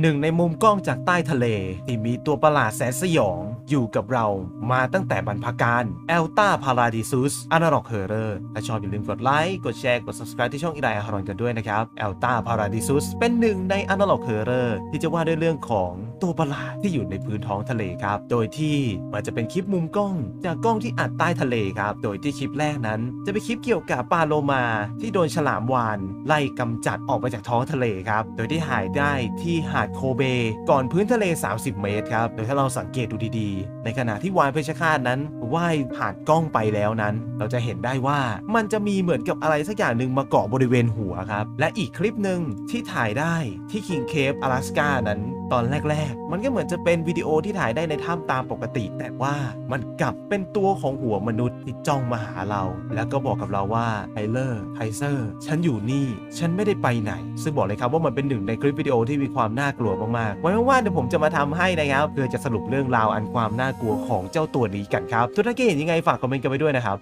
หนึ่งในมุมกล้องจากใต้ทะเล ที่มีตัวประหลาดแสนสยอง อยู่กับเรามาตั้งแต่บรรพการ e l t a Paradisus Analog Horror ถ้าชอบอย่าลืมกดไลค์ กดแชร์ กด subscribe ที่ช่องอีไดอาฮารอนกันด้วยนะครับ e l t a Paradisus เป็นหนึ่งใน Analog Horror ที่จะว่าด้วยเรื่องของตัวประหลาดที่อยู่ในพื้นท้องทะเลครับ โดยที่มันจะเป็นคลิปมุมกล้อง จากกล้องที่อัดใต้ทะเลครับ โดยที่คลิปแรกนั้น จะเป็นคลิปเกี่ยวกับปลาโลมาที่โดนฉลามวาน ไล่กำจัดออกไปจากท้องทะเลครับ โดยที่หายได้ที่หาโคเบ ก่อนพื้นทะเล 30 เมตรครับ โดยถ้าเราสังเกตดูดีๆ ในขณะที่วานเพชรฆาตนั้นว่ายผ่านกล้องไปแล้วนั้น เราจะเห็นได้ว่ามันจะมีเหมือนกับอะไรสักอย่างหนึ่งมาเกาะบริเวณหัวครับ และอีกคลิปหนึ่งที่ถ่ายได้ที่คิงเคฟ阿拉斯านั้น ตอนแรก ๆ มันก็เหมือนจะเป็นวิดีโอที่ถ่ายได้ในถ้ำตามปกติ แต่ว่ามันกลับเป็นตัวของหัวมนุษย์ที่จ้องมาหาเรา แล้วก็บอกกับเราว่าไทเลอร์ไทเซอร์ ฉันอยู่นี่ ฉันไม่ได้ไปไหน ซึ่งบอกเลยครับว่ามันเป็นหนึ่งในคลิปวิดีโอที่มีความน่า กลัวมากๆไว้ว่างๆเดี๋ยวผมจะมาทำให้นะครับเพื่อจะสรุปเรื่องราวอันความน่ากลัวของเจ้าตัวนี้กันครับทุกท่านคิดเห็นยังไงฝากคอมเมนต์กันไปด้วยนะครับ